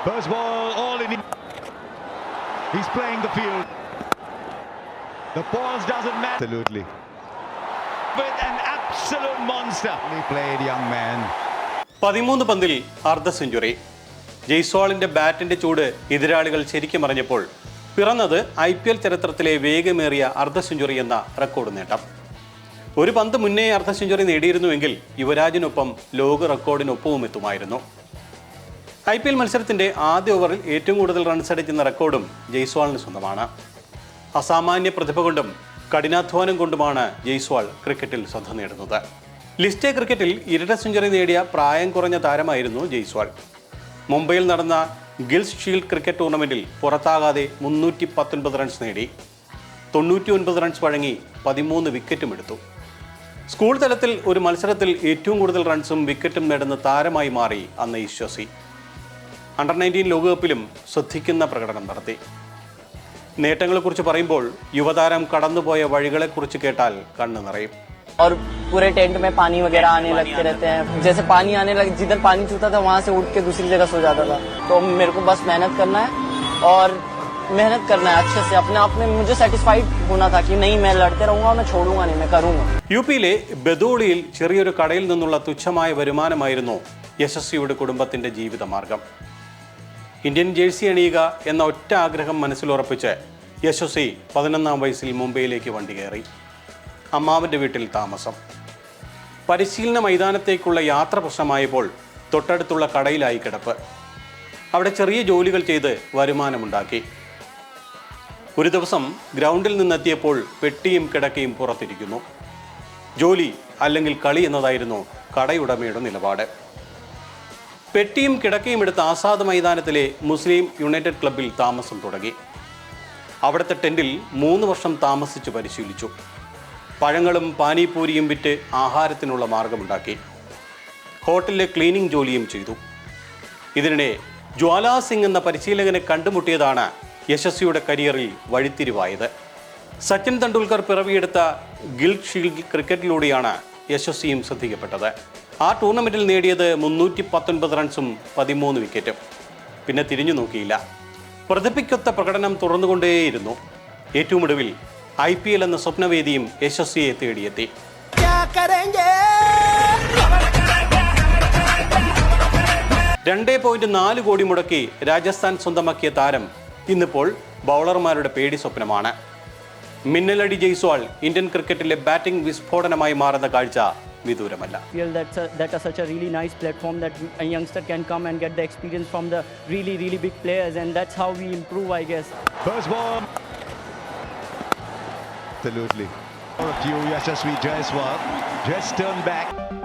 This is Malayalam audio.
First ball, all in. He's playing the field. The balls doesn't matter. Absolutely. With an absolute monster. He played, young man. പതിമൂന്ന് പന്തിൽ അർദ്ധ സെഞ്ചുറി ജയ്സ്വാളിന്റെ ബാറ്റിന്റെ ചൂട് എതിരാളികൾ ശരിക്കും അറിഞ്ഞപ്പോൾ പിറന്നത് ഐ പി എൽ ചരിത്രത്തിലെ വേഗമേറിയ അർദ്ധ സെഞ്ചുറി എന്ന റെക്കോർഡ് നേട്ടം ഒരു പന്ത് മുന്നേ അർദ്ധ സെഞ്ചുറി നേടിയിരുന്നുവെങ്കിൽ യുവരാജിനൊപ്പം ലോക റെക്കോർഡിനൊപ്പവും എത്തുമായിരുന്നു ഐ പി എൽ മത്സരത്തിന്റെ ആദ്യ ഓവറിൽ ഏറ്റവും കൂടുതൽ റൺസ് അടിക്കുന്ന റെക്കോർഡും ജയ്സ്വാളിന് സ്വന്തമാണ്. അസാമാന്യ പ്രതിഭ കൊണ്ടും കഠിനാധ്വാനം കൊണ്ടുമാണ് ജയ്സ്വാൾ ക്രിക്കറ്റിൽ ശ്രദ്ധ നേടുന്നത്. ലിസ്റ്റ് ക്രിക്കറ്റിൽ ഇരട്ട സെഞ്ചുറി നേടിയ പ്രായം കുറഞ്ഞ താരമായിരുന്നു ജയ്സ്വാൾ. മുംബൈയിൽ നടന്ന ഗിൽസ് ഷീൽഡ് ക്രിക്കറ്റ് ടൂർണമെന്റിൽ പുറത്താകാതെ മുന്നൂറ്റി പത്തൊൻപത് റൺസ് നേടി. തൊണ്ണൂറ്റി ഒൻപത് റൺസ് വഴങ്ങി പതിമൂന്ന് വിക്കറ്റും എടുത്തു. സ്കൂൾ തലത്തിൽ ഒരു മത്സരത്തിൽ ഏറ്റവും കൂടുതൽ റൺസും വിക്കറ്റും നേടുന്ന താരമായി മാറി അന്ന് ഈശ്വസി. അണ്ടർ നയൻറ്റീൻ ലോകകപ്പിലും ശ്രദ്ധിക്കുന്ന പ്രകടനം നടത്തി നേട്ടങ്ങളെക്കുറിച്ച് പറയുമ്പോൾ യുവതാരം കടന്നുപോയ വഴികളെക്കുറിച്ച് കേട്ടാൽ കണ്ണു നിറയും और पूरे टेंट में पानी वगैरह आने लगते रहते हैं जैसे पानी आने लगे जिधर पानी छूता था वहां से उठ के दूसरी जगह सो जाता था तो मेरे को बस मेहनत करना है और मेहनत करना है अच्छे से अपने आप में मुझे सेटिस्फाइड होना था कि नहीं मैं लड़ते रहूंगा मैं छोड़ूंगा नहीं मैं करूंगा യു പിയിലെ ബദോളിയിൽ ചെറിയൊരു കടയിൽ നിന്നുള്ള തുച്ഛമായ വരുമാനമായിരുന്നു യശസ്വിയുടെ കുടുംബത്തിന്റെ ജീവിതമാർഗം ഇന്ത്യൻ ജേഴ്സി അണിയുക എന്ന ഒറ്റ ആഗ്രഹം മനസ്സിലുറപ്പിച്ച് യശസ്വി പതിനൊന്നാം വയസ്സിൽ മുംബൈയിലേക്ക് വണ്ടി കയറി. അമ്മാവന്റെ വീട്ടിൽ താമസം. പരിശീലന മൈതാനത്തേക്കുള്ള യാത്ര പ്രശ്നമായപ്പോൾ തൊട്ടടുത്തുള്ള കടയിലായി കിടപ്പ്. അവിടെ ചെറിയ ജോലികൾ ചെയ്ത് വരുമാനമുണ്ടാക്കി. ഒരു ദിവസം ഗ്രൗണ്ടിൽ നിന്നെത്തിയപ്പോൾ പെട്ടിയും കിടക്കയും പുറത്തിരിക്കുന്നു. ജോലി അല്ലെങ്കിൽ കളി എന്നതായിരുന്നു കടയുടമയുടെ നിലപാട്. പെട്ടിയും കിടക്കയും എടുത്ത് ആസാദ് മൈതാനത്തിലെ മുസ്ലിം യുണൈറ്റഡ് ക്ലബിൽ താമസം തുടങ്ങി. അവിടുത്തെ ടെന്റിൽ മൂന്ന് വർഷം താമസിച്ച് പരിശീലിച്ചു. പഴങ്ങളും പാനിപൂരിയും വിറ്റ് ആഹാരത്തിനുള്ള മാർഗമുണ്ടാക്കി. ഹോട്ടലിലെ ക്ലീനിങ് ജോലിയും ചെയ്തു. ഇതിനിടെ ജ്വാലാ സിംഗ് എന്ന പരിശീലകനെ കണ്ടുമുട്ടിയതാണ് യശസ്വിയുടെ കരിയറിൽ വഴിത്തിരിവായത്. സച്ചിൻ തെണ്ടുൽക്കർ പിറവിയെടുത്ത ഗിൽഡ് ഷീൽഡ് ക്രിക്കറ്റിലൂടെയാണ് യശസ്വിയും ശ്രദ്ധിക്കപ്പെട്ടത്. ആ ടൂർണമെന്റിൽ നേടിയത് മുന്നൂറ്റി പത്തൊൻപത് റൺസും പതിമൂന്ന് വിക്കറ്റും. പിന്നെ തിരിഞ്ഞു നോക്കിയില്ല. പ്രതിഭയ്ക്കൊത്ത പ്രകടനം തുറന്നുകൊണ്ടേയിരുന്നു. ഏറ്റവും ഒടുവിൽ ഐ പി എൽ എന്ന സ്വപ്നവേദിയും യശസ്വിയെ തേടിയെത്തി. രണ്ടേ പോയിന്റ് നാല് കോടി മുടക്കി രാജസ്ഥാൻ സ്വന്തമാക്കിയ താരം ഇന്നിപ്പോൾ ബൗളർമാരുടെ പേടി സ്വപ്നമാണ്. മിന്നലടി ജയ്സ്വാൾ ഇന്ത്യൻ ക്രിക്കറ്റിലെ ബാറ്റിംഗ് വിസ്ഫോടനമായി മാറുന്ന കാഴ്ച വിദൂരമല്ല feel that's a, that are such a really nice platform that a youngster can come and get the experience from the really really big players and that's how we improve i guess First ball. Absolutely. To Yashasvi Jaiswal. Just turned back.